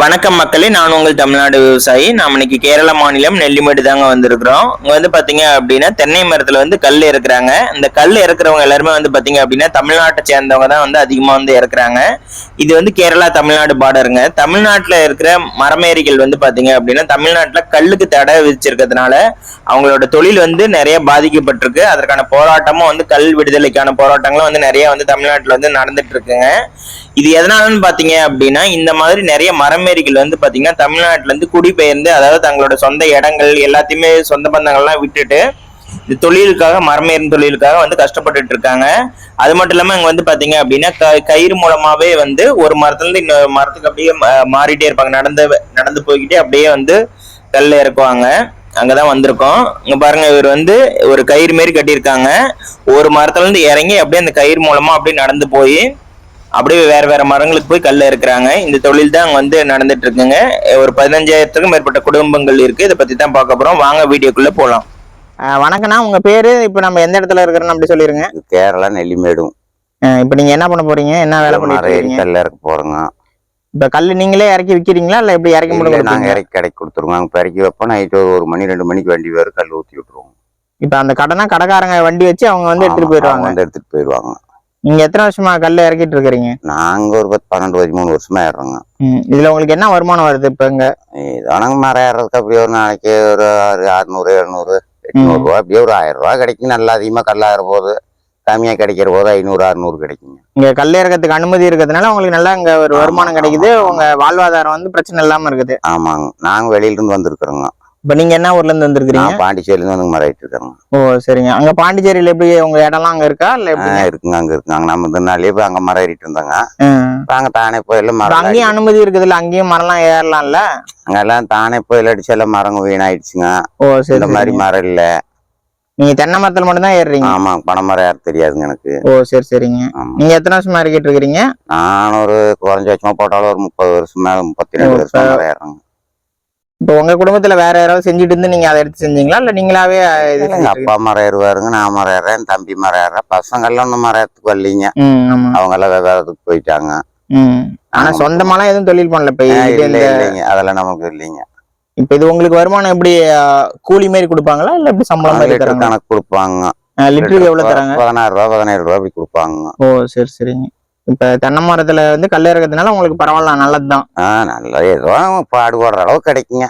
வணக்கம் மக்களே நான் உங்கள் தமிழ்நாடு விவசாயி. நாம் இன்னைக்கு கேரள மாநிலம் நெல்லிமேடு தாங்க வந்திருக்கிறோம். இங்கே வந்து பார்த்தீங்க அப்படின்னா தென்னை மரத்தில் வந்து கல் இறக்குறாங்க. இந்த கல் இறக்குறவங்க எல்லாருமே வந்து பார்த்தீங்க அப்படின்னா தமிழ்நாட்டை சேர்ந்தவங்க தான் வந்து அதிகமாக வந்து இறக்குறாங்க. இது வந்து கேரளா தமிழ்நாடு பார்டருங்க தமிழ்நாட்டில் இருக்கிற மரமேரிகள் வந்து பார்த்தீங்க அப்படின்னா தமிழ்நாட்டில் கல்லுக்கு தடை விதிச்சிருக்கிறதுனால அவங்களோட தொழில் வந்து நிறைய பாதிக்கப்பட்டிருக்கு. அதற்கான போராட்டமும் வந்து கல் விடுதலைக்கான போராட்டங்களும் வந்து நிறைய வந்து தமிழ்நாட்டில் வந்து நடந்துட்டு இருக்குங்க. இது எதனாலன்னு பாத்தீங்க அப்படின்னா இந்த மாதிரி நிறைய மரமேரிகள் வந்து பாத்தீங்கன்னா தமிழ்நாட்டுல இருந்து குடிபெயர்ந்து அதாவது தங்களோட சொந்த இடங்கள் எல்லாத்தையுமே சொந்த பந்தங்கள்லாம் விட்டுட்டு இந்த தொழிலுக்காக மரமேறும் தொழிலுக்காக வந்து கஷ்டப்பட்டுட்டு இருக்காங்க. அது மட்டும் இல்லாம இங்க வந்து பாத்தீங்க அப்படின்னா க- கயிறு மூலமாவே வந்து ஒரு மரத்துல இருந்து இன்னொரு மரத்துக்கு அப்படியே மா- மாறிட்டே இருப்பாங்க. நடந்து நடந்து போய்கிட்டே அப்படியே வந்து கல்ல இறக்குவாங்க. அங்கதான் வந்திருக்கோம். இங்க பாருங்க இவர் வந்து ஒரு கயிறு மாரி கட்டியிருக்காங்க. ஒரு மரத்துல இருந்து இறங்கி அப்படியே அந்த கயிறு மூலமா அப்படியே நடந்து போய் அப்படியே வேற வேற மரங்களுக்கு போய் கல்ல இருக்கிறாங்க. இந்த தொழில் தான் அங்க வந்து நடந்துட்டு இருக்குங்க ஒரு பதினஞ்சாயிரத்துக்கும் மேற்பட்ட குடும்பங்கள் இருக்கு. இதை பத்தி தான் பார்க்க போறோம். வாங்க வீடியோக்குள்ள போலாம். வணக்கண்ணா உங்க பேரு? இப்ப நம்ம எந்த இடத்துல இருக்கிறோம் அப்படி சொல்லிருங்க. கேரளா நெல்லிமேடும் இப்ப நீங்க என்ன பண்ண போறீங்க? என்ன வேலை இருக்கீங்க? கல்ல இறக்க போறோங்க. இப்ப கல்லு நீங்களே இறக்கி விக்கிறீங்களா? இல்ல இப்படி இறக்கி மட்டும் நாங்க? இறக்கி கடைக்கு கொடுத்துருவோம் அங்க இறக்கி வைப்போம். நைட்டு ஒரு ஒரு மணி ரெண்டு மணிக்கு வண்டி வரும் கல் ஊத்தி விட்டுருவோம் இப்ப அந்த கடைனா கடைக்காரங்க வண்டி வச்சு அவங்க வந்து எடுத்துட்டு போயிடுவாங்க. வந்து எடுத்துட்டு போயிடுவாங்க. நீங்க எத்தனை வருஷமா கல்ல இறக்கிட்டு இருக்கிறீங்க? நாங்க ஒரு பத்து பன்னெண்டு பதிமூணு வருஷமா ஏறுறோங்க. ம், இதுல உங்களுக்கு என்ன வருமானம் வருது இப்ப இங்க? இதானங்க மரம் ஏறுறதுக்கு அப்படியே ஒரு நாளைக்கு ஒரு ஆறு அறுநூறு எழுநூறு எட்நூறு ரூபா அப்படியே ஒரு ஆயிரம் ரூபா கிடைக்கும். நல்லா அதிகமா கல்லாயிர போது கம்மியா கிடைக்கிற போது ஐநூறு அறுநூறு கிடைக்குங்க. இங்க கல் இறக்கத்துக்கு அனுமதி இருக்கிறதுனால உங்களுக்கு நல்லா இங்க ஒரு வருமானம் கிடைக்குது. உங்க வாழ்வாதாரம் வந்து பிரச்சனை இல்லாம இருக்குது. ஆமாங்க. நாங்க வெளியில இருந்து வந்திருக்கிறோங்க. இப்ப நீங்க என்ன ஊர்ல இருந்து வந்திருக்கீங்க நான் பாண்டிச்சேரியில இருந்து வந்து மரம் ஏறிட்டு இருக்கிறேங்க ஓ சரிங்க. அங்க பாண்டிச்சேரியில எப்படி உங்க இடம்லாம் அங்க இருக்கா? இல்ல எப்படி? இருக்குங்க அங்க இருக்குங்க. நம்ம நாள்லயே போய் அங்க ஏறிட்டு இருந்தாங்க. இப்ப அங்க தானே போயில மரம் அங்கேயும் அனுமதி இருக்குதுல்ல அங்கேயும் மரம்லாம் ஏறலாம்ல? அங்கெல்லாம் தானே புயல் அடிச்சு எல்லாம் மரங்க வீணாயிடுச்சுங்க. ஓ சரி இந்த மாதிரி. மரம் இல்ல. நீங்க தென்னை மரத்துல மட்டும் தான் ஏறுறீங்க? ஆமா பனை மரம் யாரும் தெரியாதுங்க எனக்கு. ஓ சரி சரிங்க. நீங்க எத்தனை வருஷமா இறக்கிட்டு இருக்கிறீங்க? நான் ஒரு குறைஞ்ச வருஷமா போட்டாலும் ஒரு முப்பது வருஷம் மேல முப்பத்தி ரெண்டு வருஷம் மரம் ஏறுறேங்க. இப்ப உங்க குடும்பத்துல வேற யாராவது செஞ்சுட்டு இருந்து நீங்க அதை எடுத்து செஞ்சீங்களா? இல்ல நீங்களாவே எங்க அப்பா மரம் ஏறுவாருங்க நான் மரம் ஏறேன் என் தம்பி மரம் ஏறேன் பசங்க எல்லாம் ஒன்றும் மரம் ஏறத்துக்கு வரலீங்க. அவங்க எல்லாம் வெவ்வேறதுக்கு போயிட்டாங்க. ஆனா. சொந்தமாலாம் எதுவும் தொழில் பண்ணல இப்ப இல்லைங்க. அதெல்லாம் நமக்கு இல்லைங்க. இப்ப இது உங்களுக்கு வருமானம் எப்படி கூலி மாதிரி கொடுப்பாங்களா? இல்ல எப்படி சம்பளம் மாதிரி கணக்கு கொடுப்பாங்க. லிட்டருக்கு எவ்வளவு தராங்க? பதினாறு ரூபா பதினேழு ரூபா அப்படி கொடுப்பாங்க. ஓ சரி சரிங்க. இப்ப தென்னை மரத்துல வந்து கல் இறக்கிறதுனால உங்களுக்கு பரவாயில்ல நல்லதுதான். ஆ நல்லா ஏதோ பாடுபடுற அளவுக்கு கிடைக்குங்க.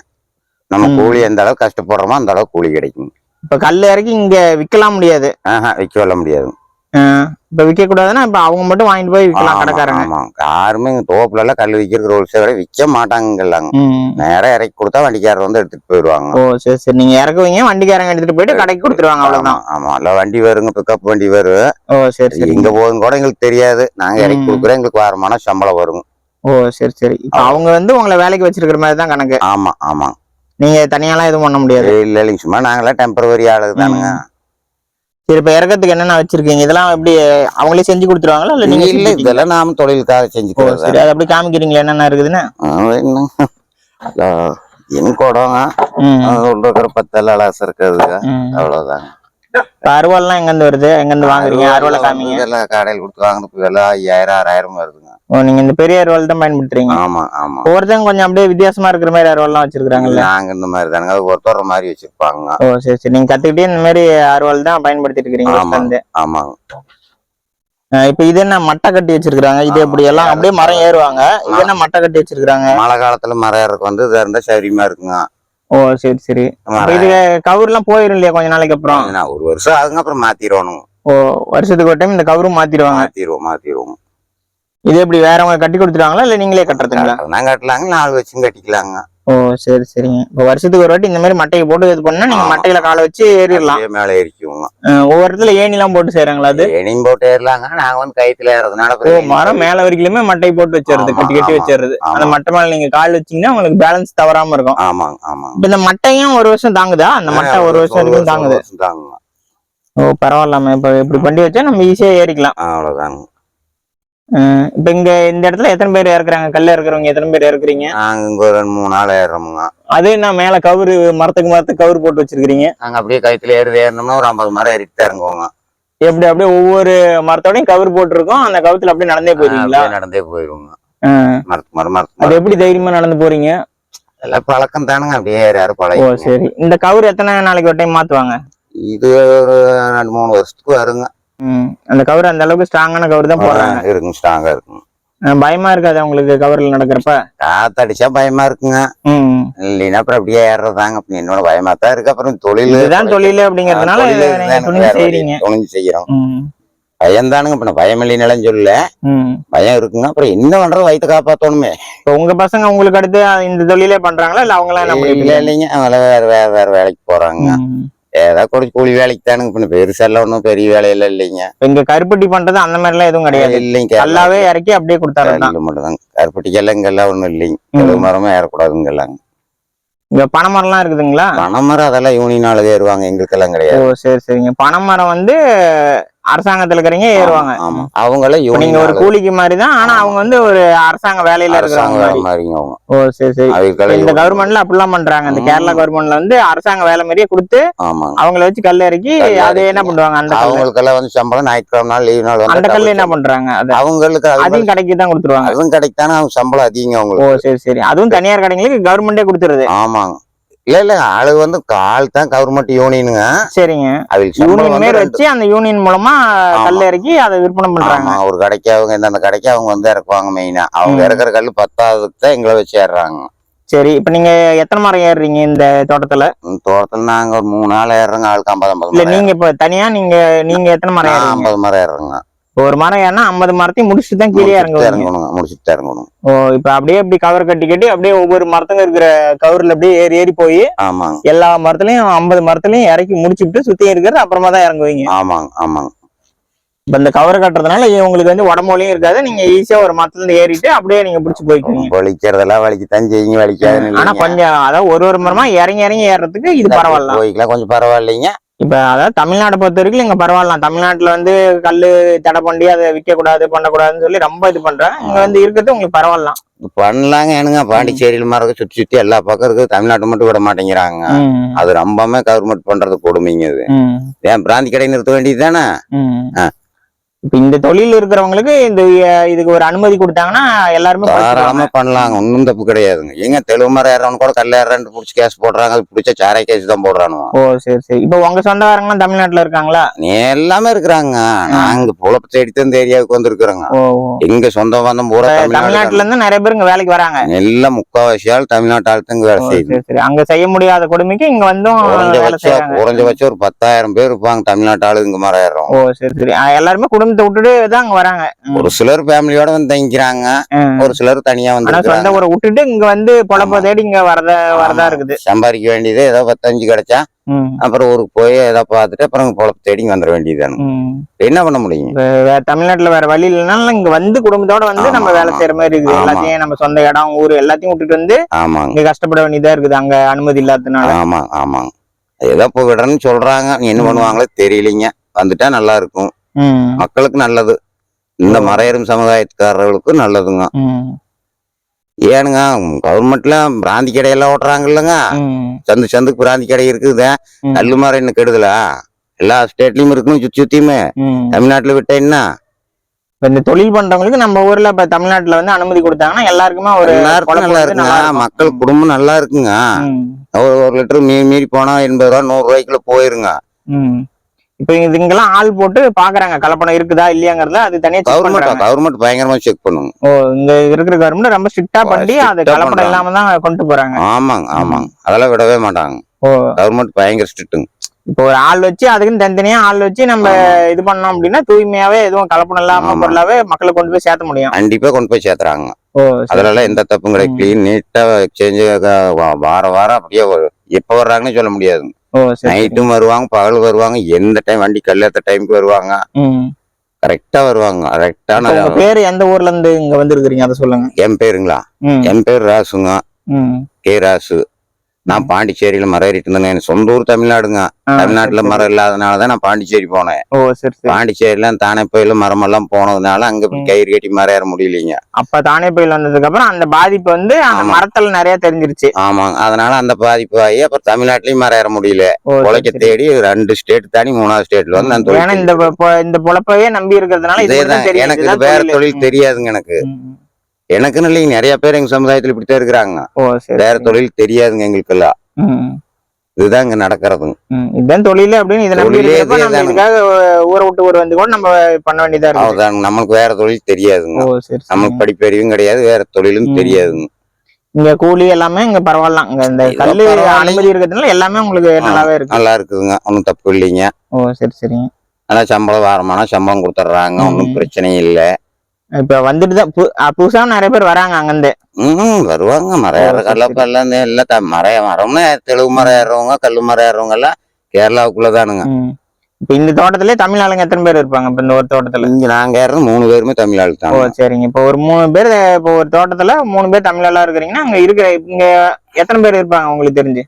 நம்ம. கூலி எந்த அளவுக்கு கஷ்டப்படுறோமோ அந்த அளவுக்கு கூலி கிடைக்கும் இப்ப கல் இறக்கி இங்க விக்கலாம் முடியாது. ஆஹா விற்க முடியாது. இப்ப விக்க கூடாதுன்னா இப்ப அவங்க மட்டும் வாங்கிட்டு போய் விக்கலாம் ஆமா, கடைக்காரங்க. யாருமே இங்க தோப்புல எல்லாம் கல் விற்கிற ரூல்ஸே வரை விற்க மாட்டாங்க எல்லாங்க ம். நேரா இறக்கி கொடுத்தா வண்டிக்காரர் வந்து எடுத்துட்டு போயிடுவாங்க. ஓ சரி சரி. நீங்க இறக்குவீங்க வண்டிக்காரங்க எடுத்துட்டு போயிட்டு கடைக்கு கொடுத்துருவாங்க அவ்வளவுதான். ஆமா எல்லாம் வண்டி வருங்க பிக்கப் வண்டி வரும் ஓ சரி சரி. எங்க போகுதுன்னு கூட எங்களுக்கு தெரியாது. நாங்க இறக்கி. கொடுக்குறோம் எங்களுக்கு வாரமான சம்பளம் வருங்க ஓ சரி சரி. அவங்க வந்து உங்களை வேலைக்கு வச்சிருக்கிற மாதிரி தான் கணக்கு. ஆமா ஆமா. நீங்க தனியாலாம் எதுவும் பண்ண முடியாது. இல்ல இல்லைங்க. சும்மா நாங்களாம் டெம்பரவரி ஆளுங்க தானுங்க. சரி இப்ப இறக்கத்துக்கு என்னென்ன வச்சிருக்கீங்க? இதெல்லாம் எப்படி அவங்களே செஞ்சு கொடுத்துருவாங்களா? இல்ல நீங்க இல்ல? இதெல்லாம் நாம தொழிலுக்காக செஞ்சுக்கிறது சரி அது அப்படி காமிக்கிறீங்களா? என்னென்ன இருக்குதுன்னு? என் குடம் இருக்கிற பத்தெல்லாம் அலாசம் இருக்கிறதுங்க. இப்ப அருவாள்லாம் எங்க இருந்து வருது? எங்க இருந்து வாங்குறீங்க அருவாளை காமிங்க. இதெல்லாம் கடையில் கொடுத்து வாங்கினது எல்லாம் ஐயாயிரம் ஆறாயிரம் வருதுங்க ஓ நீங்க இந்த பெரிய அருவாள் தான் பயன்படுத்துறீங்க? ஆமா ஆமா. ஒவ்வொருத்தங்க கொஞ்சம் அப்படியே வித்தியாசமா இருக்கிற மாதிரி அருவாள்லாம் வச்சிருக்காங்கல்ல நாங்க இந்த மாதிரி தானுங்க. அது ஒருத்தர் மாதிரி வச்சிருப்பாங்க. ஓ சரி சரி. நீங்க கத்துக்கிட்டே இந்த மாதிரி அருவாள் தான் பயன்படுத்திட்டு இருக்கிறீங்க ஆமா. வந்து ஆமாங்க. இப்ப இது என்ன மட்டை கட்டி வச்சிருக்காங்க இது ஆமா, எப்படி எல்லாம் அப்படியே மரம் ஏறுவாங்க? இது என்ன மட்டை கட்டி வச்சிருக்காங்க மழை காலத்துல மரம் ஏறதுக்கு வந்து இதா இருந்தா சௌரியமா இருக்குங்க. ஓ சரி சரி. அப்ப மரம் இது கவுர்லாம் போயிரும் இல்லையா கொஞ்ச நாளைக்கு அப்புறம்? ஏன்னா ஒரு வருஷம் ஆகுங்க அப்புறம் ஓ வருஷத்துக்கு ஒரு டைம் இந்த கவரும் மாத்திடுவாங்க. மாத்திடுவோம் மாத்திடுவோம். இது எப்படி வேறவங்க கட்டி கொடுத்துருவாங்களா இல்ல நீங்களே கட்டுறதுங்களா? நாங்க கட்டலாங்க நாலு வச்சும் கட்டிக்கலாங்க. ஓ சரி சரிங்க. இப்போ வருஷத்துக்கு ஒரு வாட்டி இந்த மாதிரி மட்டையை போட்டு இது பண்ணா நீங்க ஆமா. மட்டையில காலை வச்சு ஏறிடலாம். மேல ஏறிக்குவோங்க. ஒவ்வொரு இடத்துல ஏணிலாம் போட்டு செய்றாங்களா அது? இனியும் போட்டு ஏறலாங்க. நாங்க வந்து கயித்துல ஏறதுனால ஓ மரம் மேல வரைக்குமே மட்டை போட்டு வச்சிருது ஆமா, கட்டி கட்டி ஆமா, வச்சிருது ஆமா. அந்த மட்டை மேல நீங்க கால் வச்சீங்கன்னா உங்களுக்கு பேலன்ஸ் தவறாம இருக்கும். ஆமாங்க ஆமாங்க. இப்ப இந்த மட்டையும் ஒரு வருஷம் தாங்குதா? அந்த மட்டை ஒரு வருஷம் வரைக்கும் தாங்குது? தாங்குங்க. ஓ பரவாயில்லாம இப்ப இப்படி பண்ணி வச்சா நம்ம ஈஸியா ஏறிக்கலாம். அவ்வளவுதாங்க. இப்ப இங்க இந்த இடத்துல எத்தனை பேர் இறக்குறாங்க? கல்ல இறக்குறவங்க எத்தனை பேர் இறக்குறீங்க? நாங்க இங்க ஒரு ரெண்டு மூணு நாள் ஏறுறோமுங்க. அது என்ன மேல கவுரு மரத்துக்கு மரத்துக்கு கவுரு போட்டு வச்சிருக்கீங்க நாங்க அப்படியே கயித்துல ஏறி ஏறினோம்னா ஒரு ஐம்பது மரம் ஏறிட்டு இறங்குவோங்க. எப்படி அப்படியே ஒவ்வொரு மரத்தோடையும் கவுரு போட்டிருக்கோம். அந்த கவுத்துல அப்படியே நடந்தே போயிருவீங்களா அப்படியே நடந்தே போயிருவோங்க. மரத்து மரம் மரத்து அது எப்படி தைரியமா நடந்து போறீங்க? எல்லாம் பழக்கம் தானுங்க. அப்படியே யாரும் ஓ பழகி சரி. இந்த கவர் எத்தனை நாளைக்கு ஒரு டைம் மாத்துவாங்க? இது ஒரு ரெண்டு மூணு வருஷத்துக்கு வருங்க. அந்த கவர் அந்த அளவுக்கு ஸ்ட்ராங்கான கவர் தான் போடுறாங்க. ஆ, இருக்குங்க ஸ்ட்ராங்கா இருக்குங்க ஆ, பயமா இருக்காது உங்களுக்கு கவர்ல நடக்கிறப்ப? காத்தடிச்சா பயமா இருக்குங்க. இல்லைன்னா அப்புறம் அப்படியே ஏறுறதாங்க. அப்படி என்னோட பயமா தான் இருக்கு. அப்புறம் தொழில் இதுதான் தொழில் அப்படிங்கறதுனால துணிஞ்சு செய்யறோம். பயம்தானுங்க இப்ப பயம் இல்லைன்னு சொல்லல. பயம் இருக்குங்க. அப்புறம் என்ன பண்றது? வயிற்று காப்பாத்தணுமே. இப்ப உங்க பசங்க உங்களுக்கு அடுத்து இந்த தொழிலே பண்றாங்களா? இல்ல அவங்க எல்லாம் என்ன பண்ணிட்டு இல்ல? இல்லைங்க. அவங்கள வேற வேற வேற வேலைக்கு போறாங்க. ஏதாவது கூட கூலி வேலைக்கு தானுங்க. இப்ப பெருசெல்லாம் ஒன்றும் பெரிய வேலையில இல்லைங்க. இங்க கருப்பட்டி பண்றது அந்த மாதிரி எல்லாம் எதுவும் கிடையாது. இல்லைங்க கல்லாவே இறக்கி அப்படியே கொடுத்தாரு மட்டும் தாங்க கருப்பட்டிக்கெல்லாம் இங்கெல்லாம் ஒண்ணும் இல்லைங்க. கருவு மரமும் ஏறக்கூடாதுங்கெல்லாம் இங்க பனைமரம்லாம் இருக்குதுங்களா? பனைமரம் அதெல்லாம் யூனியன் ஆளுக ஏறுவாங்க. எங்களுக்கெல்லாம் ஓ கிடையாது. சரி சரிங்க. பனைமரம் வந்து அரசாங்கத்துல இருக்கிறவங்க ஏறுவாங்க. ஆமா. அவங்களாம் இப்ப நீங்க ஒரு. கூலிக்கு மாதிரி தான் ஆனா அவங்க வந்து ஒரு அரசாங்க வேலையில அவங்க. ஓ சரி சரி. இந்த. கவர்மெண்ட்ல அப்படிலாம் பண்றாங்க. இந்த. கேரளா கவர்மெண்ட்ல வந்து அரசாங்க வேலை மாதிரியே கொடுத்து ஆமாங்க அவங்கள வச்சு கல் இறக்கி அது என்ன. பண்ணுவாங்க அந்த கல் அவங்களுக்கெல்லாம் வந்து சம்பளம் ஞாயிற்றுக்கிழமை நாள் லீவ் நாள் அந்த கல் என்ன பண்றாங்க? அது அவங்களுக்கு அது அதையும் கடைக்கு தான் கொடுத்துருவாங்க. அதுவும் கிடைத்தானே அவங்க சம்பளம் அதிகம் ஓ அவங்களுக்கு. சரி சரி. அதுவும் தனியார் கடைங்களுக்கு கவர்மெண்டே கொடுத்துருது. ஆமாங்க. இல்ல இல்ல ஆளு வந்து கால் தான் கவர்மெண்ட் யூனியனுங்க சரிங்க. யூனியன் வச்சு அந்த யூனியன் மூலமா கல் இறக்கி அதை விற்பனை பண்றாங்க. ஒரு கடைக்கு அவங்க இந்தந்த கடைக்கு அவங்க வந்து இறக்குவாங்க மெயினா அவங்க. இறக்குற கல் பத்தாவதுக்கு தான் எங்களை வச்சு ஏறுறாங்க. சரி இப்ப நீங்க எத்தனை மரம் ஏறுறீங்க இந்த தோட்டத்துல? இந்த தோட்டத்துல நாங்க ஒரு மூணு நாள் ஏறுறோங்க ஆளுக்கு ஐம்பது ஐம்பது இல்ல நீங்க இப்ப தனியா நீங்க நீங்க எத்தனை மரம் ஐம்பது மரம் ஏறுறோங்க. ஒரு மரம் ஏறினா ஐம்பது மரத்தையும் முடிச்சுட்டு தான் கீழே இறங்குவீங்க இறங்கணுங்க முடிச்சுட்டு இறங்கணும். ஓ இப்ப அப்படியே இப்படி கவர் கட்டி கட்டி அப்படியே ஒவ்வொரு மரத்துங்க இருக்கிற கவர்ல அப்படியே ஏறி ஏறி போய் ஆமாங்க. எல்லா மரத்துலயும் ஐம்பது மரத்துலயும் இறக்கி முடிச்சுட்டு சுத்தி இருக்கிறது அப்புறமா தான் இறங்குவீங்க. ஆமாங்க ஆமாங்க. இப்ப இந்த கவர் கட்டுறதுனால உங்களுக்கு வந்து உடம்புலையும் இருக்காது நீங்க ஈஸியா ஒரு மரத்துல இருந்து ஏறிட்டு அப்படியே நீங்க பிடிச்சு போய்க்குவீங்க. வலிக்கிறதெல்லாம் வலிக்கத்தான் செய்யுங்க வலிக்காதுன்னு ஆனா. கொஞ்சம் அதாவது ஒரு ஒரு மரமா இறங்கி இறங்கி ஏறுறதுக்கு இது பரவாயில்ல. போய்க்கலாம் கொஞ்சம் பரவாயில்லைங்க. இப்ப அதாவது தமிழ்நாடு பொறுத்த வரைக்கும் இங்க பரவாயில்ல. தமிழ்நாட்டுல வந்து கல்லு தடை பண்ணி அதை விற்க கூடாது பண்ணக்கூடாதுன்னு சொல்லி ரொம்ப இது பண்றாங்க இங்க வந்து இருக்கிறது உங்களுக்கு பரவாயில்ல பண்ணலாங்க ஏனுங்க பாண்டிச்சேரியில் மரம் சுத்தி சுத்தி எல்லா பக்கம் இருக்குது. தமிழ்நாட்டு மட்டும் விட மாட்டேங்கிறாங்க. அது ரொம்பவுமே கவர்மெண்ட் பண்றது கொடுமைங்க இது. ஏன் பிராந்தி கடை நிறுத்த வேண்டியது தானே. இப்ப இந்த தொழில் இருக்கிறவங்களுக்கு இந்த இதுக்கு ஒரு அனுமதி கொடுத்தாங்கன்னா எல்லாருமே தாராளமா. பண்ணலாங்க. ஒன்றும் தப்பு கிடையாதுங்க. ஏங்க தெலுங்கு மரம் ஏறவன் கூட கல்ல ஏறான்னு பிடிச்சி கேஸ் போடுறாங்க. அது பிடிச்ச சாரை கேஸ் தான் போடுறானுங்க ஓ சரி சரி. இப்ப உங்க சொந்தக்காரங்களாம் தமிழ்நாட்டுல இருக்காங்களா? எல்லாமே இருக்கிறாங்க. நாங்க பொழப்பு தேடி தான் இந்த ஏரியாவுக்கு வந்திருக்கிறோங்க. எங்க சொந்த பந்தம் பூரா தமிழ்நாட்டுல இருந்து நிறைய பேர் இங்க வேலைக்கு வராங்க. எல்லாம் முக்காவாசி ஆள் தமிழ்நாட்டு ஆள் தான் வேலை செய்யுது. அங்க செய்ய முடியாத கொடுமைக்கு இங்க வந்தும் வேலை குறைஞ்சபட்சம் குறைஞ்சபட்சம் ஒரு பத்தாயிரம் பேர் இருப்பாங்க. தமிழ்நாட்டு ஆளு இங்க மரம் ஏறுறோம் ஓ சரி சரி. எல்லாருமே குடும்பத்தை விட்டுட்டு தான் அங்க வராங்க. ஒரு சிலர் ஃபேமிலியோட வந்து தங்கிக்கிறாங்க. ஒரு சிலர் தனியா வந்து சொந்த ஊரை விட்டுட்டு இங்க வந்து பொழப்ப ஆமா. தேடி இங்க வரதா வரதா இருக்குது. சம்பாதிக்க வேண்டியது ஏதோ பத்தஞ்சு கிடைச்சா அப்புறம் ஊருக்கு போய் ஏதோ பார்த்துட்டு அப்புறம் பொழப்பு தேடி வந்துட வேண்டியதுதானு ம். என்ன பண்ண முடியும்? தமிழ்நாட்டுல வேற வழி இல்லைனாலும் இங்க வந்து குடும்பத்தோட வந்து ஆமா, நம்ம வேலை ஆமா. செய்யற மாதிரி இருக்குது. ஆமா. எல்லாத்தையும் நம்ம சொந்த இடம் ஊர் எல்லாத்தையும் விட்டுட்டு வந்து ஆமாங்க. இங்க கஷ்டப்பட வேண்டியதா இருக்குது அங்க அனுமதி இல்லாததுனால. ஆமாங்க ஆமாங்க. ஏதோ இப்போ விடுறேன்னு சொல்றாங்க என்ன. பண்ணுவாங்களோ தெரியலைங்க. வந்துட்டா நல்லா இருக்கும். மக்களுக்கு நல்லது. இந்த மறையரும் சமுதாயத்துக்காரர்களுக்கு நல்லதுங்க. ம், ஏனுங்க கவர்மெண்ட்ல பிராந்தி கடையெல்லாம் ஓட்டுறாங்க இல்லைங்க ம், சந்து சந்துக்கு பிராந்தி கடை இருக்குது. ம், கல்லு மரம் என்ன கெடுதலா? எல்லா ஸ்டேட்லயும் இருக்கணும் சுத்தி சுத்தியுமே. ம். தமிழ்நாட்டுல விட்ட என்ன? இந்த தொழில் பண்றவங்களுக்கு நம்ம ஊர்ல இப்ப தமிழ்நாட்டுல வந்து அனுமதி கொடுத்தாங்கன்னா எல்லாருக்குமே ஒரு நல்லா இருக்குங்க. மக்கள் குடும்பம் நல்லா இருக்குங்க. ம், ஒரு ஒரு லிட்டர் மீறி மீறி போனா எண்பது ரூபா நூறு ரூபாய்க்குள்ள போயிருங்க. ம். இப்ப இது இங்கெல்லாம் ஆள் போட்டு பாக்குறாங்க கலப்படம் இருக்குதா இல்லையாங்கிறத அது தனியா கவர்மெண்ட் கவர்மெண்ட் பயங்கரமா செக் பண்ணுங்க ஓ இங்க இருக்கிற கவர்மெண்ட் ரொம்ப ஸ்ட்ரிக்டா பண்ணி அது கலப்படம். இல்லாம தான் கொண்டு போறாங்க ஆமாங்க ஆமாங்க அதெல்லாம் விடவே மாட்டாங்க ஓ கவர்மெண்ட் பயங்கர ஸ்ட்ரிக்ட்டுங்க இப்போ ஒரு ஆள் வச்சு அதுக்குன்னு தனித்தனியா ஆள் வச்சு நம்ம இது பண்ணோம் அப்படின்னா தூய்மையாவே எதுவும் கலப்படம் இல்லாம. பொருளாவே மக்களை கொண்டு போய் சேர்த்த முடியும் கண்டிப்பா கொண்டு போய் சேர்த்துறாங்க. அதுல எந்த தப்பும் கிடையாது. கிளீன் நீட்டா எக்ஸ்சேஞ்சு வாரம் வாரம் அப்படியே. எப்ப வர்றாங்கன்னு சொல்ல முடியாதுங்க சரி. நைட்டும் வருவாங்க பகல் வருவாங்க எந்த டைம் வண்டி கல்யாத்த டைமுக்கு வருவாங்க. கரெக்டா வருவாங்க கரெக்டான பேரு எந்த ஊர்ல இருந்து இங்க வந்திருக்கிறீங்க? அதை சொல்லுங்க. என் பேருங்களா? என் பேர் ராசுங்க. கே ராசு. நான் பாண்டிச்சேரியில மரம் ஏறிட்டு சொந்த ஊர் தமிழ்நாடுங்க தமிழ்நாட்டுல. மரம் இல்லாதனாலதான் நான் பாண்டிச்சேரி போனேன் பாண்டிச்சேரியில தானே போயில மரம் எல்லாம் போனதுனால அங்க. கயிறு கட்டி மரம் ஏற முடியலைங்க அப்ப தானே புயல் வந்ததுக்கு அப்புறம் அந்த பாதிப்பு வந்து அந்த. மரத்துல நிறைய தெரிஞ்சிருச்சு ஆமாங்க அதனால அந்த பாதிப்பு ஆகி அப்புறம் தமிழ்நாட்டிலயும் மரம் ஏற முடியல சரி. தேடி ரெண்டு ஸ்டேட் தாண்டி மூணாவது ஸ்டேட்ல வந்து நான் இந்த இந்த பொழப்பையே நம்பி இருக்கிறதுனால இதேதான். எனக்கு வேற தொழில். தெரியாதுங்க எனக்கு. எனக்குன்னு இல்லைங்க நிறைய பேர் எங்க சமுதாயத்துல இப்படித்தான் இருக்கிறாங்க. வேற. தொழில் தெரியாதுங்க எங்களுக்கு எல்லாம் இதுதான் இங்க நடக்கிறதுங்க. இதுதான் தொழில் அப்படின்னு இதை ஊரை விட்டு ஊர் வந்து கூட நம்ம பண்ண வேண்டியதா இருக்கு. அவ்வளவுதாங்க நம்மளுக்கு வேற தொழில் தெரியாதுங்க. நம்மளுக்கு படிப்பறிவும் கிடையாது வேற தொழிலும். தெரியாதுங்க. இங்க கூலி எல்லாமே இங்க பரவாயில்ல இங்க இந்த கல்லு. அனுமதி இருக்கிறதுனால எல்லாமே உங்களுக்கு. நல்லாவே இருக்கு. நல்லா இருக்குதுங்க. ஒன்றும் தப்பு இல்லைங்க. ஓ சரி சரிங்க. ஆனா சம்பளம் வாரமானா சம்பளம் கொடுத்துட்றாங்க. ஒன்றும். பிரச்சனை இல்லை. இப்ப வந்துட்டு தான் புதுசா நிறைய பேர் வராங்க அங்கிருந்து. ம் வருவாங்க. மரம் ஓ, கல்லப்ப எல்லாம் மரம் மரம்னு தெலுங்கு மரம் ஏறுறவங்க கல்லு மரம் ஏறுறவங்க எல்லாம் கேரளாவுக்குள்ளதானுங்க. இப்ப இந்த தோட்டத்திலே தமிழ் ஆளுங்க எத்தனை பேர் இருப்பாங்க? இப்ப இந்த ஒரு தோட்டத்துல? இங்க நாங்க ஏறது மூணு பேருமே தமிழ் ஆளு ஓ தான் சரிங்க. இப்போ ஒரு மூணு பேர் இப்போ ஒரு தோட்டத்துல மூணு பேர் தமிழ் ஆளா இருக்கிறீங்கன்னா அங்க இருக்கிற இங்க எத்தனை பேர் இருப்பாங்க உங்களுக்கு தெரிஞ்சு?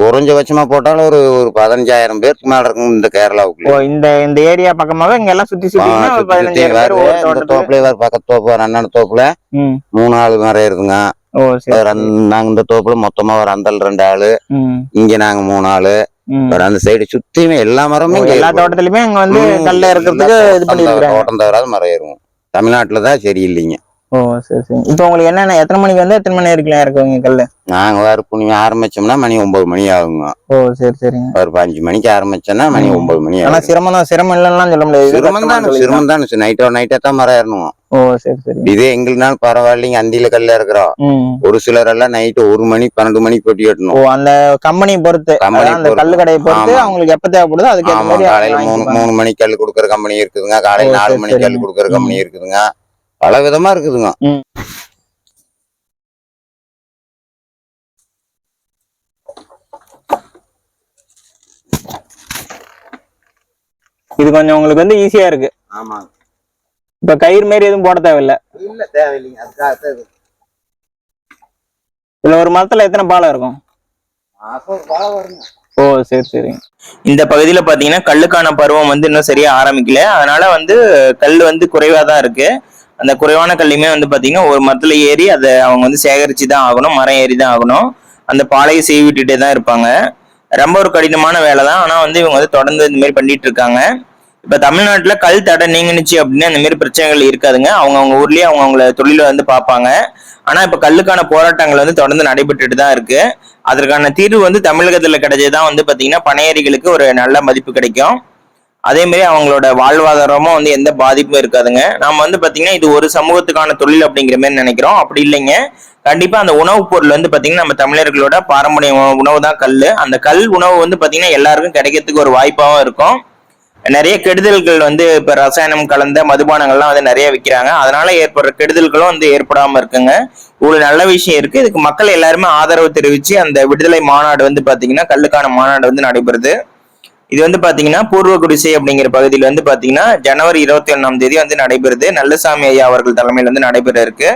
குறைஞ்சபட்சமா போட்டாலும் ஒரு ஒரு பதினஞ்சாயிரம் பேருக்கு மேல இருக்கும் இந்த ஓ கேரளாவுக்குள்ள இந்த இந்த ஏரியா பக்கமாவே இங்க எல்லாம் சுத்தி தோட்டத்துல. தோப்புல வேற பக்கத்து தோப்பு அண்ணன் தோப்புல. மூணு ஆளு மரம் இருக்குங்க. நாங்க இந்த தோப்புல மொத்தமா ஒரு அந்தல் ரெண்டு ஆளு இங்க நாங்க மூணு ஆளு அந்த சைடு சுத்தியுமே எல்லா மரமும் எல்லா. தோட்டத்திலுமே அங்க வந்து கல்ல இருக்கிறதுக்கு இது பண்ணிருக்காங்க தோட்டம் தவிர மரம் ஏறுவோம் தமிழ்நாட்டுல தான் ஓ சரி சரி இப்போ உங்களுக்கு என்னென்ன எத்தனை மணிக்கு வந்து எத்தனை மணி வரைக்கும் இருக்குங்க கல்லு நாங்க வேற புண்ணியம் ஆரம்பிச்சோம்னா மணி ஒன்பது மணி ஆகுங்க ஓ சரி சரிங்க ஒரு அஞ்சு மணிக்கு ஆரம்பிச்சோன்னா மணி. ஒன்பது மணி ஆனா ஆகும் சிரமம் தான் சிரமம் இல்லைன்னா சொல்ல முடியாது சிரமம் தான். சிரமம் தான் நைட்டோ நைட்டா தான் மரம் ஏறணும் ஓ சரி சரி இதே எங்களுக்குனாலும் பரவாயில்லைங்க அந்தியில கல்ல இருக்கிறோம் ஒரு சிலர் எல்லாம் நைட்டு ஒரு மணி பன்னெண்டு மணிக்கு பொட்டி ஓ கட்டணும் அந்த கம்பெனி பொறுத்து அந்த. கல்லு கடையை பொறுத்து. அவங்களுக்கு எப்ப தேவைப்படுதோ அதுக்கு ஆமா காலையில மூணு. மூணு மணிக்கு கல் கொடுக்கற கம்பெனி இருக்குதுங்க காலையில ஓ, நாலு மணிக்கு கல். கொடுக்கற கம்பெனி. இருக்குதுங்க பல விதமா இருக்குதுங்க இது கொஞ்சம் உங்களுக்கு வந்து ஈஸியா இருக்கு. ஆமா. இப்ப கயிறு மாதிரி எதுவும் போட தேவையில்ல? இல்ல தேவையில்லைங்க. அதுக்காக இதுல ஒரு மரத்துல எத்தனை பாலம் இருக்கும்? ஓ சரி சரி. இந்த பகுதியில பாத்தீங்கன்னா கல்லுக்கான பருவம் வந்து இன்னும் சரியா ஆரம்பிக்கல. அதனால வந்து கல் வந்து குறைவா தான் இருக்கு. அந்த குறைவான கல்லையுமே வந்து பார்த்தீங்கன்னா ஒரு மரத்தில் ஏறி அதை அவங்க வந்து சேகரித்து தான் ஆகணும் மரம் ஏறி தான் ஆகணும். அந்த பாலையை செய்ய விட்டுட்டே தான் இருப்பாங்க. ரொம்ப ஒரு கடினமான வேலை தான் ஆனால் வந்து இவங்க வந்து தொடர்ந்து இந்த மாதிரி பண்ணிட்டு இருக்காங்க. இப்போ தமிழ்நாட்டில் கல் தடை நீங்கினுச்சு அப்படின்னா இந்த மாதிரி பிரச்சனைகள் இருக்காதுங்க. அவங்க அவங்க ஊர்லேயே அவங்க அவங்கள தொழிலை வந்து பார்ப்பாங்க. ஆனால் இப்போ கல்லுக்கான போராட்டங்கள் வந்து தொடர்ந்து நடைபெற்றுட்டு தான் இருக்குது அதற்கான தீர்வு வந்து தமிழகத்துல கிடைச்சதுதான் வந்து பார்த்தீங்கன்னா பனையேறிகளுக்கு ஒரு நல்ல மதிப்பு கிடைக்கும். அதே மாதிரி அவங்களோட வாழ்வாதாரமும் வந்து எந்த பாதிப்பும் இருக்காதுங்க. நம்ம வந்து பார்த்தீங்கன்னா இது ஒரு சமூகத்துக்கான தொழில் அப்படிங்கிற மாதிரி நினைக்கிறோம். அப்படி இல்லைங்க. கண்டிப்பாக அந்த உணவுப் பொருள் வந்து பார்த்தீங்கன்னா நம்ம தமிழர்களோட பாரம்பரிய உணவு- உணவு தான் கல் அந்த கல் உணவு வந்து பார்த்தீங்கன்னா எல்லாருக்கும் கிடைக்கிறதுக்கு ஒரு வாய்ப்பாகவும் இருக்கும். நிறைய கெடுதல்கள் வந்து இப்போ ரசாயனம் கலந்த மதுபானங்கள்லாம் வந்து நிறைய விற்கிறாங்க அதனால ஏற்படுற கெடுதல்களும் வந்து ஏற்படாமல் இருக்குங்க. ஒரு நல்ல விஷயம் இருக்கு. இதுக்கு மக்கள் எல்லாருமே ஆதரவு தெரிவிச்சு அந்த விடுதலை மாநாடு வந்து பார்த்தீங்கன்னா கல்லுக்கான மாநாடு வந்து நடைபெறுது. இது வந்து பாத்தீங்கன்னா பூர்வ குடிசை அப்படிங்கிற பகுதியில் வந்து பாத்தீங்கன்னா ஜனவரி இருபத்தி ஒன்னாம் தேதி வந்து நடைபெறுது. நல்லசாமி ஐயா அவர்கள் தலைமையில் வந்து நடைபெற இருக்கு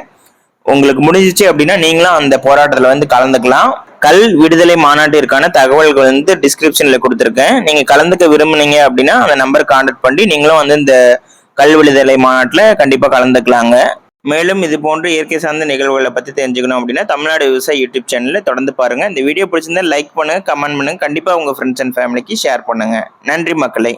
உங்களுக்கு முடிஞ்சிச்சு அப்படின்னா நீங்களும் அந்த போராட்டத்துல வந்து கலந்துக்கலாம். கல் விடுதலை மாநாட்டிற்கான தகவல்கள் வந்து டிஸ்கிரிப்ஷன்ல கொடுத்துருக்கேன். நீங்க கலந்துக்க விரும்புனீங்க அப்படின்னா அந்த நம்பர் கான்டாக்ட் பண்ணி நீங்களும் வந்து இந்த கல் விடுதலை மாநாட்டில் கண்டிப்பாக கலந்துக்கலாங்க. மேலும் இது போன்ற இயற்கை சார்ந்த நிகழ்வுகளை பற்றி தெரிஞ்சுக்கணும் அப்படின்னா தமிழ்நாடு விவசாய யூடியூப் சேனலில் தொடர்ந்து பாருங்கள் இந்த வீடியோ பிடிச்சிருந்தா லைக் பண்ணுங்கள் கமெண்ட் பண்ணுங்கள் கண்டிப்பாக உங்கள் ஃப்ரெண்ட்ஸ் அண்ட் ஃபேமிலிக்கு ஷேர் பண்ணுங்கள் நன்றி மக்களை.